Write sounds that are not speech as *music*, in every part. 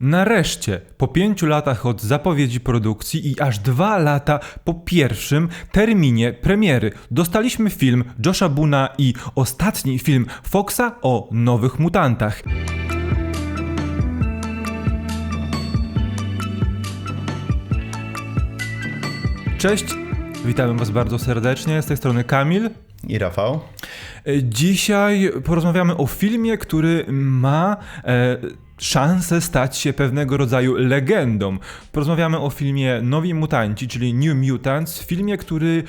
Nareszcie, po pięciu latach od zapowiedzi produkcji i aż dwa lata po pierwszym terminie premiery, dostaliśmy film Josha Buna i ostatni film Foxa o nowych mutantach. Cześć, witamy Was bardzo serdecznie. Z tej strony Kamil. I Rafał. Dzisiaj porozmawiamy o filmie, który ma e, szansę stać się pewnego rodzaju legendą. Porozmawiamy o filmie Nowi Mutanci, czyli New Mutants, filmie, który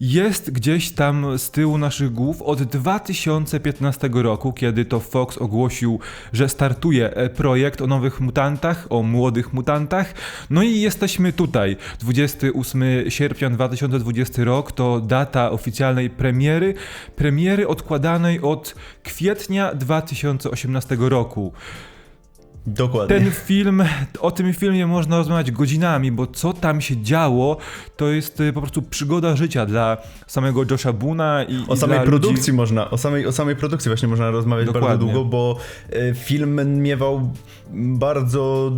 jest gdzieś tam z tyłu naszych głów od 2015 roku, kiedy to Fox ogłosił, że startuje e, projekt o nowych mutantach, o młodych mutantach. No i jesteśmy tutaj. 28 sierpnia 2020 rok to data oficjalnej premiery, premiery odkładanej od kwietnia 2018 roku. Dokładnie. Ten film, o tym filmie można rozmawiać godzinami, bo co tam się działo, to jest y, po prostu przygoda życia dla samego Josha Buna i O i samej produkcji Ludzi. można, o samej, o samej produkcji właśnie można rozmawiać bardzo Dokładnie. długo, bo e, film miewał bardzo,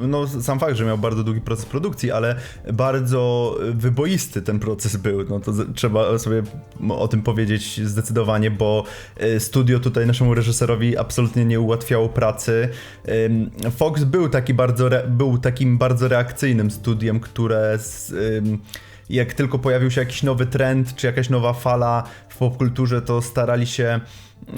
no sam fakt, że miał bardzo długi proces produkcji, ale bardzo wyboisty ten proces był, no to trzeba sobie o tym powiedzieć zdecydowanie, bo e, studio tutaj naszemu reżyserowi absolutnie nie ułatwiało pracy. Fox był taki bardzo, był takim bardzo reakcyjnym studiem, które z, jak tylko pojawił się jakiś nowy trend, czy jakaś nowa fala w popkulturze, to starali się yy,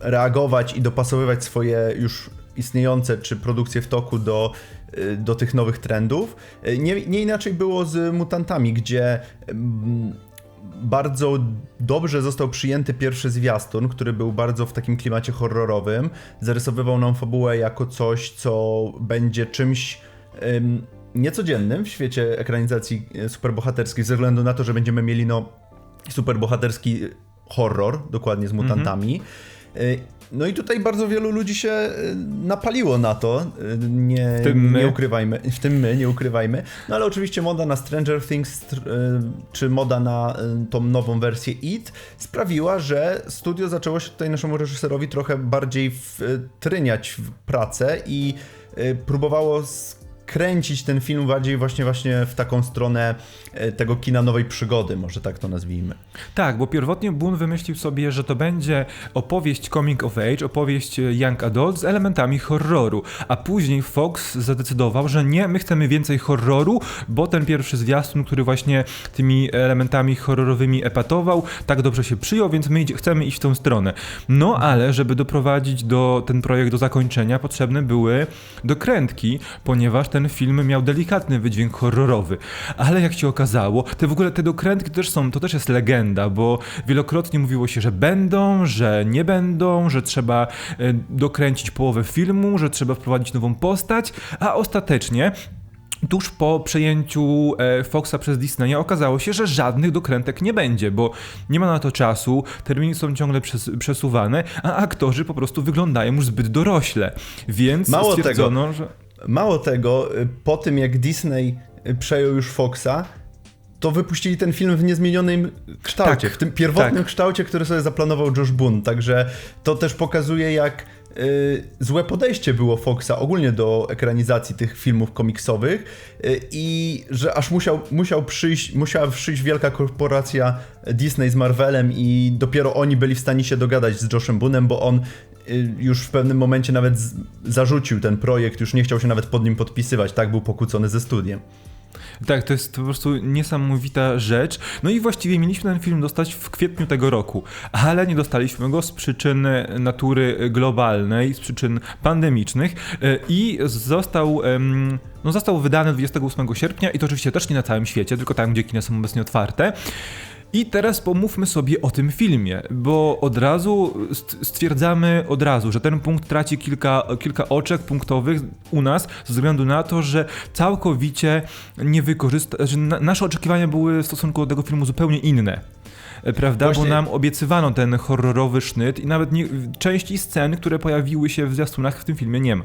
reagować i dopasowywać swoje już istniejące czy produkcje w toku do, yy, do tych nowych trendów. Yy, Nie, nie inaczej było z mutantami, gdzie bardzo dobrze został przyjęty pierwszy zwiastun, który był bardzo w takim klimacie horrorowym. Zarysowywał nam fabułę jako coś, co będzie czymś ym, niecodziennym w świecie ekranizacji e, superbohaterskich, ze względu na to, że będziemy mieli no superbohaterski horror, dokładnie z mutantami. Y, No i tutaj bardzo wielu ludzi się y, napaliło na to, y, nie, W tym my. nie ukrywajmy, w tym my, nie ukrywajmy. No ale oczywiście moda na Stranger Things, y, czy moda na tą nową wersję IT sprawiła, że studio zaczęło się tutaj naszemu reżyserowi trochę bardziej wtryniać w pracę i próbowało skręcić ten film bardziej właśnie właśnie w taką stronę y, tego kina nowej przygody, może tak to nazwijmy. Tak, bo pierwotnie Boone wymyślił sobie, że to będzie opowieść coming of age, opowieść e, young adult z elementami horroru, a później Fox zadecydował, że nie, my chcemy więcej horroru, bo ten pierwszy zwiastun, który właśnie tymi elementami horrorowymi epatował, tak dobrze się przyjął, więc my chcemy iść w tą stronę. No ale, żeby doprowadzić do ten projekt do zakończenia, potrzebne były dokrętki, ponieważ ten film miał delikatny wydźwięk horrorowy. Ale jak się okazało, te w ogóle te dokrętki też są, to też jest legenda, bo wielokrotnie mówiło się, że będą, że nie będą, że trzeba e, dokręcić połowę filmu, że trzeba wprowadzić nową postać, a ostatecznie Tuż po przejęciu e, Foxa przez Disneya okazało się, że żadnych dokrętek nie będzie, bo nie ma na to czasu, terminy są ciągle przes- przesuwane, a aktorzy po prostu wyglądają już zbyt dorośle. Więc Mało tego. stwierdzono, że. Mało tego, y, po tym jak Disney y, przejął już Foxa, to wypuścili ten film w niezmienionym kształcie, Tak, w tym pierwotnym tak. kształcie, który sobie zaplanował Josh Boone. Także to też pokazuje, jak złe podejście było Foxa ogólnie do ekranizacji tych filmów komiksowych y, i że aż musiał, musiał przyjść, musiała przyjść wielka korporacja Disney z Marvelem i dopiero oni byli w stanie się dogadać z Joshem Boonem, bo on y, już w pewnym momencie nawet zarzucił ten projekt, już nie chciał się nawet pod nim podpisywać, tak był pokłócony ze studiem. Tak, to jest po prostu niesamowita rzecz. No i właściwie mieliśmy ten film dostać w kwietniu tego roku, ale nie dostaliśmy go z przyczyn natury globalnej, z przyczyn pandemicznych e, i został. No, został wydany 28 sierpnia i to oczywiście też nie na całym świecie, tylko tam, gdzie kina są obecnie otwarte. I teraz pomówmy sobie o tym filmie, bo od razu st- stwierdzamy od razu, że ten punkt traci kilka, kilka oczek punktowych u nas ze względu na to, że całkowicie nie wykorzysta, że na, nasze oczekiwania były w stosunku do tego filmu zupełnie inne. Prawda? Właśnie- Bo nam obiecywano ten horrorowy sznyt i nawet nie, części scen, które pojawiły się w zwiastunach w tym filmie nie ma.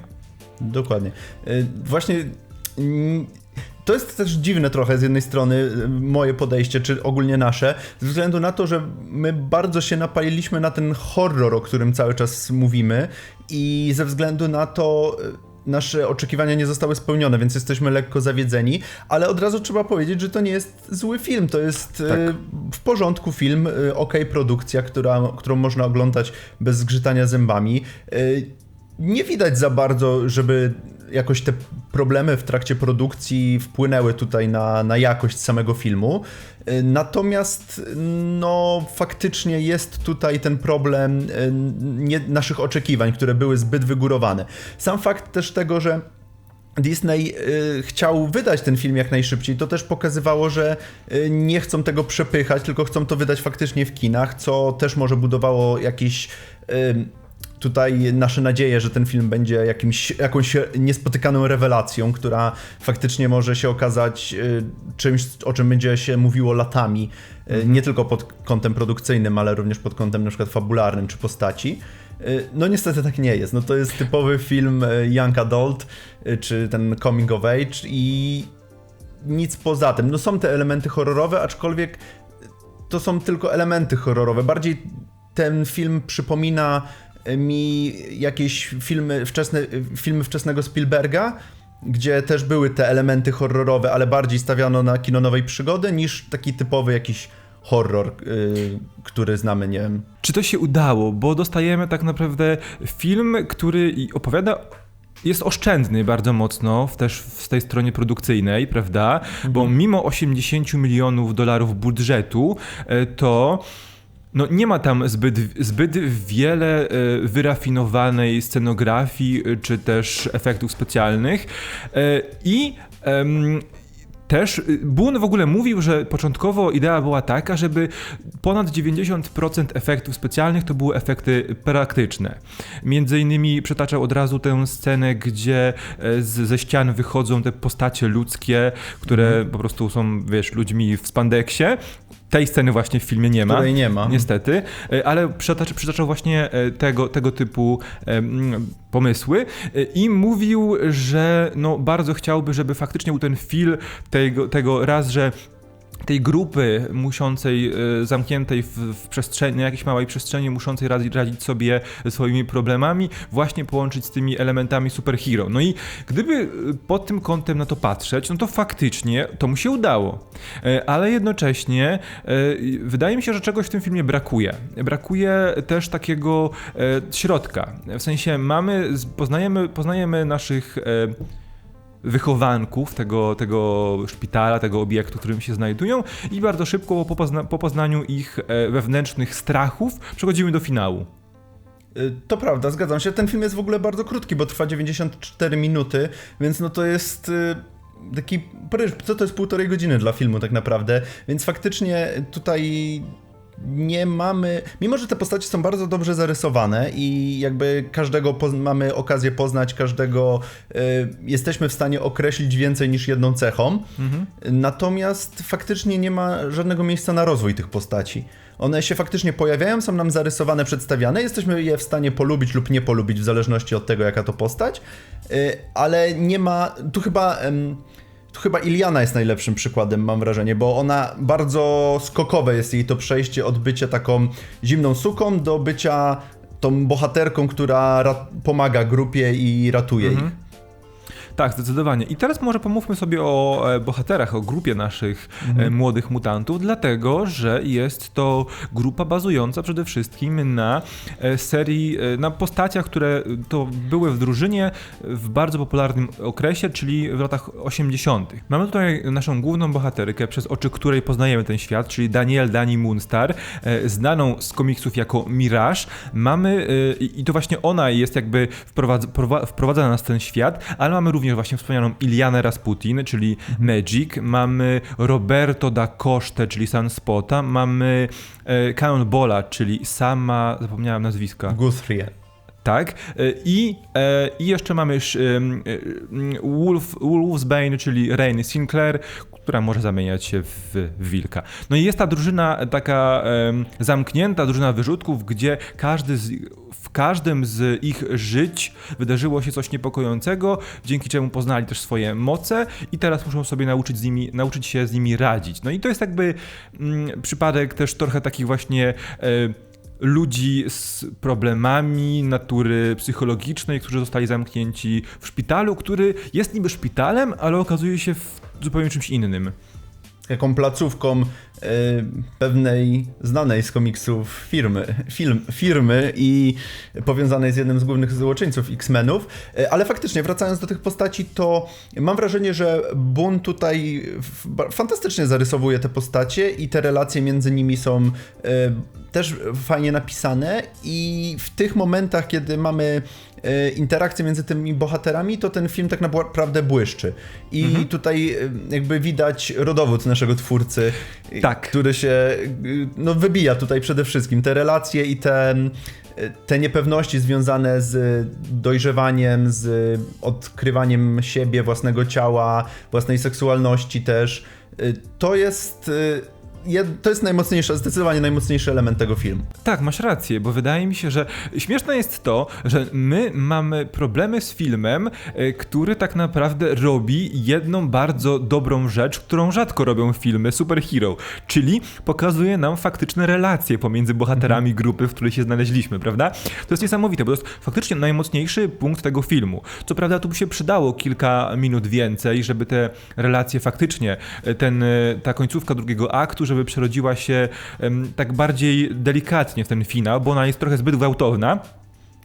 Dokładnie. Y, Właśnie to jest też dziwne trochę z jednej strony y, moje podejście, czy ogólnie nasze, ze względu na to, że my bardzo się napaliliśmy na ten horror, o którym cały czas mówimy i ze względu na to y, nasze oczekiwania nie zostały spełnione, więc jesteśmy lekko zawiedzeni, ale od razu trzeba powiedzieć, że to nie jest zły film, to jest Tak. e, w porządku film, okej produkcja, która, którą można oglądać bez zgrzytania zębami. Nie widać za bardzo, żeby jakoś te problemy w trakcie produkcji wpłynęły tutaj na, na jakość samego filmu. E, Natomiast no faktycznie jest tutaj ten problem e, nie, naszych oczekiwań, które były zbyt wygórowane. Sam fakt też tego, że Disney y, chciał wydać ten film jak najszybciej, to też pokazywało, że y, nie chcą tego przepychać, tylko chcą to wydać faktycznie w kinach, co też może budowało jakieś y, tutaj nasze nadzieje, że ten film będzie jakimś, jakąś niespotykaną rewelacją, która faktycznie może się okazać y, czymś, o czym będzie się mówiło latami, y, nie tylko pod kątem produkcyjnym, ale również pod kątem na przykład fabularnym czy postaci. Y, No niestety tak nie jest. No to jest typowy film young adult, czy ten coming of age i nic poza tym. No są te elementy horrorowe, aczkolwiek to są tylko elementy horrorowe. Bardziej ten film przypomina mi jakieś filmy, wczesne, filmy wczesnego Spielberga, gdzie też były te elementy horrorowe, ale bardziej stawiano na kino nowej przygody niż taki typowy jakiś horror, y, który znamy, nie wiem, Czy to się udało? Bo dostajemy tak naprawdę film, który opowiada. Jest oszczędny bardzo mocno w, też w tej stronie produkcyjnej, prawda? Bo mimo 80 milionów dolarów budżetu, e, to no nie ma tam zbyt, zbyt wiele e, wyrafinowanej scenografii e, czy też efektów specjalnych E, i też Boone w ogóle mówił, że początkowo idea była taka, żeby ponad 90% efektów specjalnych to były efekty praktyczne. Między innymi przytaczał od razu tę scenę, gdzie z, ze ścian wychodzą te postacie ludzkie, które po prostu są, wiesz, ludźmi w spandeksie. Tej sceny właśnie w filmie nie ma. której nie ma. Niestety, e, ale przytacz, przytaczał właśnie e, tego, tego typu pomysły e, i mówił, że no, bardzo chciałby, żeby faktycznie był ten feel tego, tego raz, że tej grupy muszącej, e, zamkniętej w, w przestrzeni, na jakiejś małej przestrzeni, muszącej radzić, radzić sobie swoimi problemami, właśnie połączyć z tymi elementami superhero. No i gdyby e, pod tym kątem na to patrzeć, no to faktycznie to mu się udało. E, Ale jednocześnie wydaje mi się, że czegoś w tym filmie brakuje. Brakuje też takiego środka. W sensie mamy, poznajemy, poznajemy naszych wychowanków tego, tego szpitala, tego obiektu, w którym się znajdują i bardzo szybko po, pozna, po poznaniu ich e, wewnętrznych strachów przechodzimy do finału. Y, To prawda, zgadzam się. Ten film jest w ogóle bardzo krótki, bo trwa 94 minuty, więc no to jest y, taki. Co to jest półtorej godziny dla filmu, tak naprawdę. Więc faktycznie tutaj nie mamy. Mimo, że te postacie są bardzo dobrze zarysowane i jakby każdego poz- mamy okazję poznać, każdego y, jesteśmy w stanie określić więcej niż jedną cechą. Natomiast faktycznie nie ma żadnego miejsca na rozwój tych postaci. One się faktycznie pojawiają, są nam zarysowane, przedstawiane, jesteśmy je w stanie polubić lub nie polubić w zależności od tego, jaka to postać, y, ale nie ma. Tu chyba. Tu chyba Iliana jest najlepszym przykładem, mam wrażenie, bo ona bardzo skokowe jest jej to przejście od bycia taką zimną suką do bycia tą bohaterką, która pomaga grupie i ratuje ich. Tak, zdecydowanie. I teraz może pomówmy sobie o e, bohaterach, o grupie naszych e, młodych mutantów, dlatego że jest to grupa bazująca przede wszystkim na e, serii, na postaciach, które to były w drużynie w bardzo popularnym okresie, czyli w latach 80. Mamy tutaj naszą główną bohaterkę, przez oczy której poznajemy ten świat, czyli Daniel Dani Moonstar, znaną z komiksów jako Mirage. Mamy, i to właśnie ona jest jakby wprowadza, prowa- wprowadza nas w ten świat, ale mamy również właśnie wspomnianą Ilianę Rasputin, czyli Magic, mamy Roberto da Coste, czyli Sunspota, mamy e, Cannonballa, czyli sama, zapomniałem nazwiska. Guthrie. Tak. E, I, e, i jeszcze mamy Wolf, Wolfsbane, czyli Rain Sinclair, która może zamieniać się w, wilka. No i jest ta drużyna taka zamknięta, drużyna wyrzutków, gdzie każdy z, w każdym z ich żyć wydarzyło się coś niepokojącego, dzięki czemu poznali też swoje moce i teraz muszą sobie nauczyć, z nimi, nauczyć się z nimi radzić. No i to jest jakby mm, przypadek też trochę takich właśnie e, ludzi z problemami natury psychologicznej, którzy zostali zamknięci w szpitalu, który jest niby szpitalem, ale okazuje się zupełnie czymś innym. taką placówką e, pewnej znanej z komiksów firmy, film, firmy i powiązanej z jednym z głównych złoczyńców X-Menów. E, ale faktycznie, wracając do tych postaci, to mam wrażenie, że Boon tutaj fantastycznie zarysowuje te postacie i te relacje między nimi są e, też fajnie napisane i w tych momentach, kiedy mamy e, interakcje między tymi bohaterami, to ten film tak naprawdę błyszczy. I tutaj e, jakby widać rodowód naszego twórcy, e, Tak. który się no, wybija tutaj przede wszystkim. Te relacje i te, te niepewności związane z dojrzewaniem, z odkrywaniem siebie, własnego ciała, własnej seksualności też. To jest... To jest najmocniejszy, zdecydowanie najmocniejszy element tego filmu. Tak, masz rację, bo wydaje mi się, że śmieszne jest to, że my mamy problemy z filmem, e, który tak naprawdę robi jedną bardzo dobrą rzecz, którą rzadko robią filmy superhero, czyli pokazuje nam faktyczne relacje pomiędzy bohaterami grupy, w której się znaleźliśmy, prawda? To jest niesamowite, bo to jest faktycznie najmocniejszy punkt tego filmu. Co prawda tu by się przydało kilka minut więcej, żeby te relacje faktycznie, e, ten, e, ta końcówka drugiego aktu, żeby przerodziła się tak bardziej delikatnie w ten finał, bo ona jest trochę zbyt gwałtowna.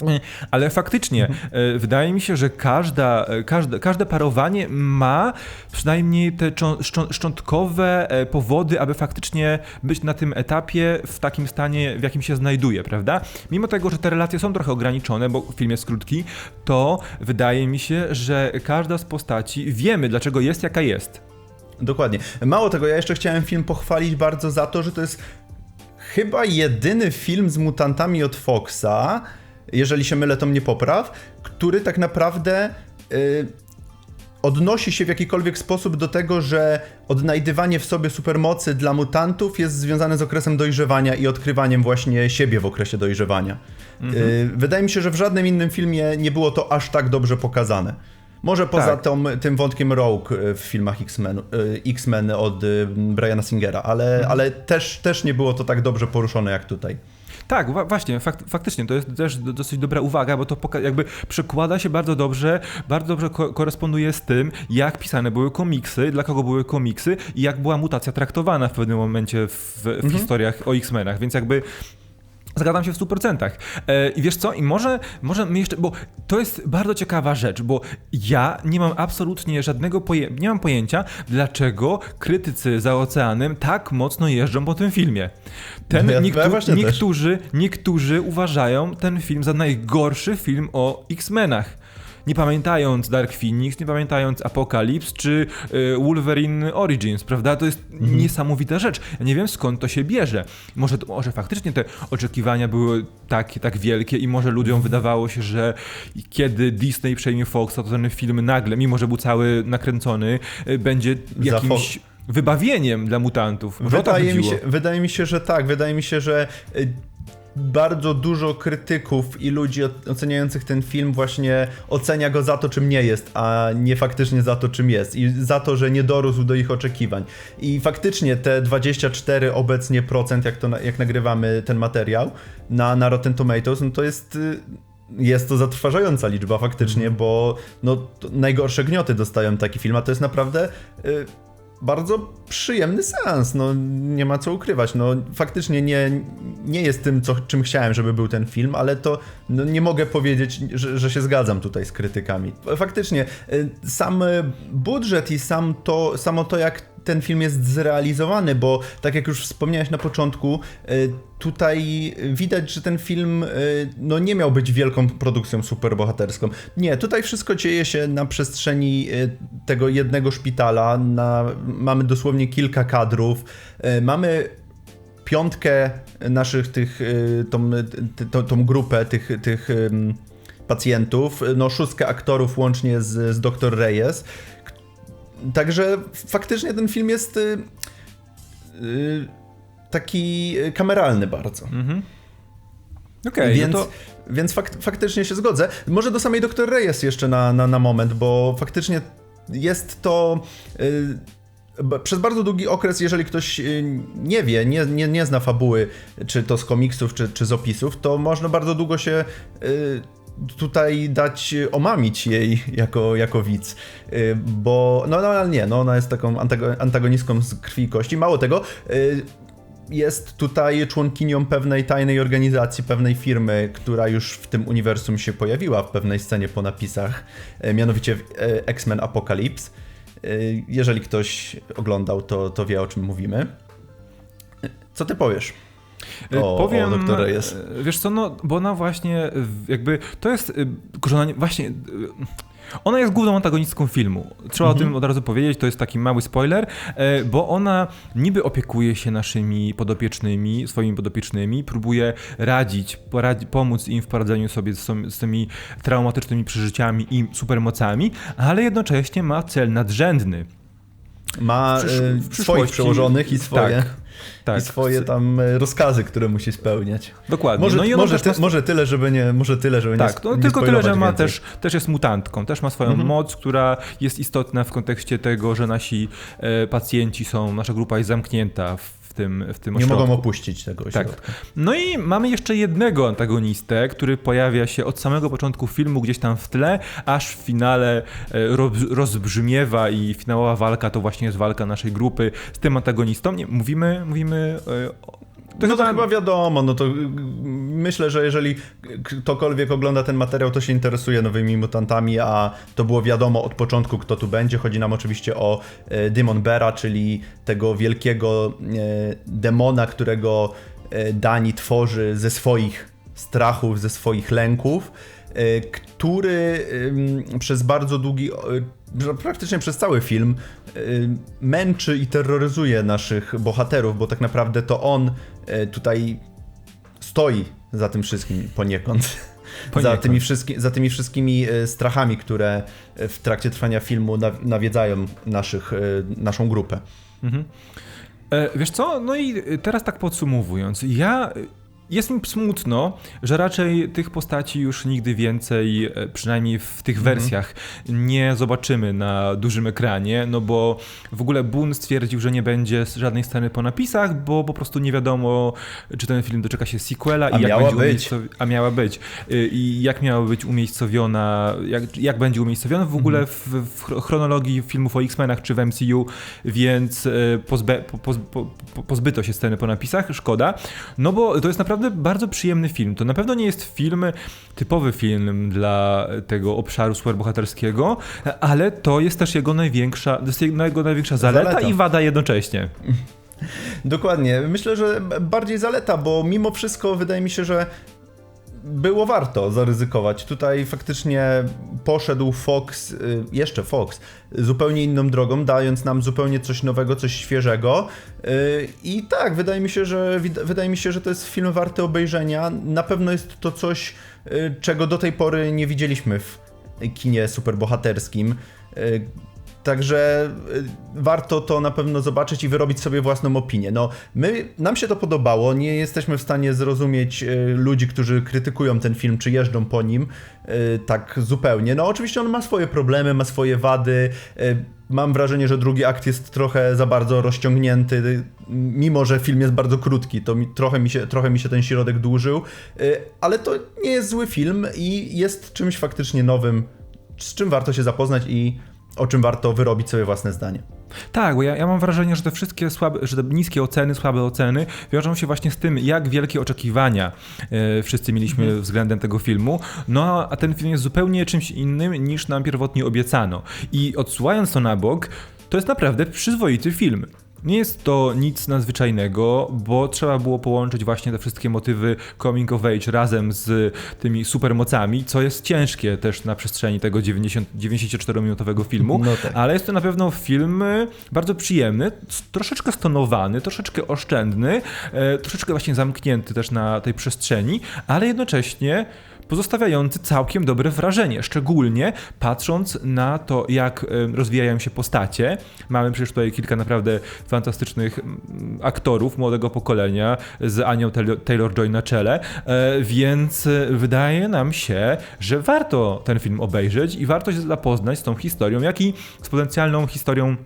E, Ale faktycznie, e, wydaje mi się, że każda, e, każde, każde parowanie ma przynajmniej te czą- szczą- szczątkowe powody, aby faktycznie być na tym etapie w takim stanie, w jakim się znajduje, prawda? Mimo tego, że te relacje są trochę ograniczone, bo film jest krótki, to wydaje mi się, że każda z postaci wiemy, dlaczego jest jaka jest. Dokładnie. Mało tego, ja jeszcze chciałem film pochwalić bardzo za to, że to jest chyba jedyny film z mutantami od Foxa, jeżeli się mylę, to mnie popraw, który tak naprawdę y, odnosi się w jakikolwiek sposób do tego, że odnajdywanie w sobie supermocy dla mutantów jest związane z okresem dojrzewania i odkrywaniem właśnie siebie w okresie dojrzewania. Y, wydaje mi się, że w żadnym innym filmie nie było to aż tak dobrze pokazane. Może poza Tak. tą, tym wątkiem Rogue y, w filmach X-Men, y, X-Men od y, Briana Singera, ale, ale też, też nie było to tak dobrze poruszone jak tutaj. Tak, wa- właśnie, fak faktycznie, to jest też do- dosyć dobra uwaga, bo to poka- jakby przekłada się bardzo dobrze, bardzo dobrze ko koresponduje z tym, jak pisane były komiksy, dla kogo były komiksy i jak była mutacja traktowana w pewnym momencie w, w historiach o X-Menach, więc jakby Zgadzam się w 100%. E, I wiesz co? I może, może my jeszcze, bo to jest bardzo ciekawa rzecz, bo ja nie mam absolutnie żadnego poje, nie mam pojęcia, dlaczego krytycy za oceanem tak mocno jeżdżą po tym filmie. Ten, Ja- ja niektó- też. niektórzy, niektórzy uważają ten film za najgorszy film o X-Menach. Nie pamiętając Dark Phoenix, nie pamiętając Apocalypse czy y, Wolverine Origins, prawda? To jest Mhm. niesamowita rzecz. Ja nie wiem skąd to się bierze. Może, może faktycznie te oczekiwania były tak, tak wielkie i może ludziom Mhm. wydawało się, że kiedy Disney przejmie Fox, to ten film nagle, mimo że był cały nakręcony, y, będzie jakimś wybawieniem dla mutantów. Może Wydaje mi, się, wydaje mi się, że tak. Wydaje mi się, że y, bardzo dużo krytyków i ludzi oceniających ten film właśnie ocenia go za to, czym nie jest, a nie faktycznie za to, czym jest. I za to, że nie dorósł do ich oczekiwań. I faktycznie te 24 obecnie procent, jak, to, jak nagrywamy ten materiał na, na Rotten Tomatoes, no to jest... y, jest to zatrważająca liczba faktycznie, bo no, najgorsze gnioty dostają taki film, a to jest naprawdę y, bardzo przyjemny seans, no nie ma co ukrywać, no faktycznie nie, nie jest tym, co, czym chciałem, żeby był ten film, ale to no, nie mogę powiedzieć, że, że się zgadzam tutaj z krytykami. Faktycznie, y, sam budżet i sam to, samo to, jak ten film jest zrealizowany, bo tak jak już wspomniałeś na początku, y, tutaj widać, że ten film y, no, nie miał być wielką produkcją superbohaterską. Nie, tutaj wszystko dzieje się na przestrzeni y, tego jednego szpitala. Na, mamy dosłownie kilka kadrów. Mamy piątkę naszych tych, tą, tą, tą grupę tych, tych pacjentów, no szóstkę aktorów łącznie z, z dr Reyes. Także faktycznie ten film jest y, y, taki kameralny bardzo. Okej, więc no to... więc fak, faktycznie się zgodzę. Może do samej dr Reyes jeszcze na, na, na moment, bo faktycznie jest to y, b- przez bardzo długi okres, jeżeli ktoś y, nie wie, nie, nie, nie zna fabuły, czy to z komiksów, czy, czy z opisów, to można bardzo długo się y, tutaj dać y, omamić jej jako, jako widz, Y, bo no, no nie, no ona jest taką antago- antagonistką z krwi i kości. Mało tego, y, jest tutaj członkinią pewnej tajnej organizacji, pewnej firmy, która już w tym uniwersum się pojawiła w pewnej scenie po napisach, mianowicie w X-Men Apocalypse. Jeżeli ktoś oglądał, to, to wie o czym mówimy. Co ty powiesz? O, Powiem, o doktora jest. e, wiesz co, no, bo ona właśnie e, jakby, to jest, e, ona nie- właśnie, e, ona jest główną antagonistką filmu. Trzeba Mhm. o tym od razu powiedzieć, to jest taki mały spoiler, e, bo ona niby opiekuje się naszymi podopiecznymi, swoimi podopiecznymi, próbuje radzić, poradzi, pomóc im w poradzeniu sobie z, z tymi traumatycznymi przeżyciami i supermocami, ale jednocześnie ma cel nadrzędny. Ma w przysz- e, w swoich przełożonych i swoje, Tak, tak. i swoje tam e, rozkazy, które musi spełniać. Dokładnie. Może, no i może, ty, ma może tyle, żeby nie, może tyle, żeby nie, Tak, sp- no, nie tylko tyle, że ma więcej. też, też jest mutantką, też ma swoją Mhm. moc, która jest istotna w kontekście tego, że nasi e, pacjenci są, nasza grupa jest zamknięta w, w tym, w tym Nie ośrodku. mogą opuścić tego Tak. ośrodka. No i mamy jeszcze jednego antagonistę, który pojawia się od samego początku filmu gdzieś tam w tle, aż w finale e, roz, rozbrzmiewa i finałowa walka to właśnie jest walka naszej grupy z tym antagonistą. Mówimy, mówimy e, o- To no to chyba- wiadomo, no to y, myślę, że jeżeli ktokolwiek ogląda ten materiał, to się interesuje nowymi mutantami, a to było wiadomo od początku, kto tu będzie. Chodzi nam oczywiście o e, Demon Bera, czyli tego wielkiego e, demona, którego e, Dani tworzy ze swoich strachów, ze swoich lęków, który przez bardzo długi, praktycznie przez cały film e, męczy i terroryzuje naszych bohaterów, bo tak naprawdę to on e, tutaj stoi za tym wszystkim poniekąd. *laughs* Za Poniekąd. tymi, wszystki, za tymi wszystkimi e, strachami, które w trakcie trwania filmu na- nawiedzają naszych, naszą grupę. Mhm. E, wiesz co, no i teraz tak podsumowując, ja jest mi smutno, że raczej tych postaci już nigdy więcej, e, przynajmniej w tych wersjach, nie zobaczymy na dużym ekranie, no bo w ogóle Boone stwierdził, że nie będzie żadnej sceny po napisach, bo po prostu nie wiadomo, czy ten film doczeka się sequela A i jak miała będzie być. a miała być. Y, I jak miała być umiejscowiona, jak, jak będzie umiejscowiona w ogóle w, w chro- chronologii filmów o X-Menach czy w MCU, więc y, pozbe, po, po, po, pozbyto się sceny po napisach, szkoda. No bo to jest naprawdę bardzo przyjemny film. To na pewno nie jest film, typowy film dla tego obszaru superbohaterskiego, ale to jest też jego największa, to jest jego największa zaleta, Zaleta. i wada jednocześnie. Dokładnie. Myślę, że bardziej zaleta, bo mimo wszystko wydaje mi się, że było warto zaryzykować. Tutaj faktycznie poszedł Fox, y, jeszcze Fox, zupełnie inną drogą, dając nam zupełnie coś nowego, coś świeżego. Y, I tak, wydaje mi się, że wydaje mi się, że to jest film warty obejrzenia. Na pewno jest to coś, y, czego do tej pory nie widzieliśmy w kinie superbohaterskim. Także y, warto to na pewno zobaczyć i wyrobić sobie własną opinię. No, my, nam się to podobało, nie jesteśmy w stanie zrozumieć y, ludzi, którzy krytykują ten film, czy jeżdżą po nim y, tak zupełnie. No, oczywiście on ma swoje problemy, ma swoje wady. Mam wrażenie, że drugi akt jest trochę za bardzo rozciągnięty, mimo że film jest bardzo krótki, to mi, trochę, mi się, trochę mi się ten środek dłużył, ale to nie jest zły film i jest czymś faktycznie nowym, z czym warto się zapoznać i o czym warto wyrobić sobie własne zdanie. Tak, bo ja, ja mam wrażenie, że te wszystkie słabe, że te niskie oceny, słabe oceny wiążą się właśnie z tym, jak wielkie oczekiwania e, wszyscy mieliśmy względem tego filmu. No, a ten film jest zupełnie czymś innym niż nam pierwotnie obiecano. I odsuwając to na bok, to jest naprawdę przyzwoity film. Nie jest to nic nadzwyczajnego, bo trzeba było połączyć właśnie te wszystkie motywy coming of age razem z tymi supermocami, co jest ciężkie też na przestrzeni tego 90, 94-minutowego filmu. No tak. Ale jest to na pewno film y, bardzo przyjemny, troszeczkę stonowany, troszeczkę oszczędny, e, troszeczkę właśnie zamknięty też na tej przestrzeni, ale jednocześnie pozostawiający całkiem dobre wrażenie, szczególnie patrząc na to, jak rozwijają się postacie. Mamy przecież tutaj kilka naprawdę fantastycznych aktorów młodego pokolenia z Anią Taylor- Taylor-Joy na czele, e, więc wydaje nam się, że warto ten film obejrzeć i warto się zapoznać z tą historią, jak i z potencjalną historią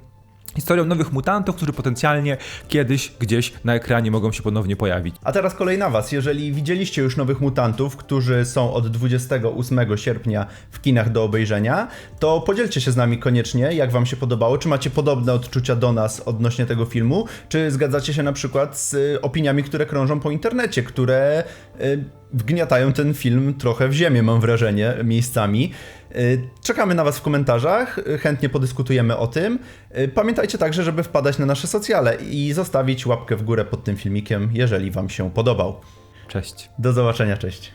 historią nowych mutantów, którzy potencjalnie kiedyś gdzieś na ekranie mogą się ponownie pojawić. A teraz kolej na Was. Jeżeli widzieliście już Nowych Mutantów, którzy są od 28 sierpnia w kinach do obejrzenia, to podzielcie się z nami koniecznie, jak Wam się podobało. Czy macie podobne odczucia do nas odnośnie tego filmu? Czy zgadzacie się na przykład z y, opiniami, które krążą po internecie, które y, wgniatają ten film trochę w ziemię, mam wrażenie, miejscami. Y, Czekamy na Was w komentarzach, y, chętnie podyskutujemy o tym. Y, Pamiętajcie także, żeby wpadać na nasze socjale i zostawić łapkę w górę pod tym filmikiem, jeżeli Wam się podobał. Cześć. Do zobaczenia, cześć.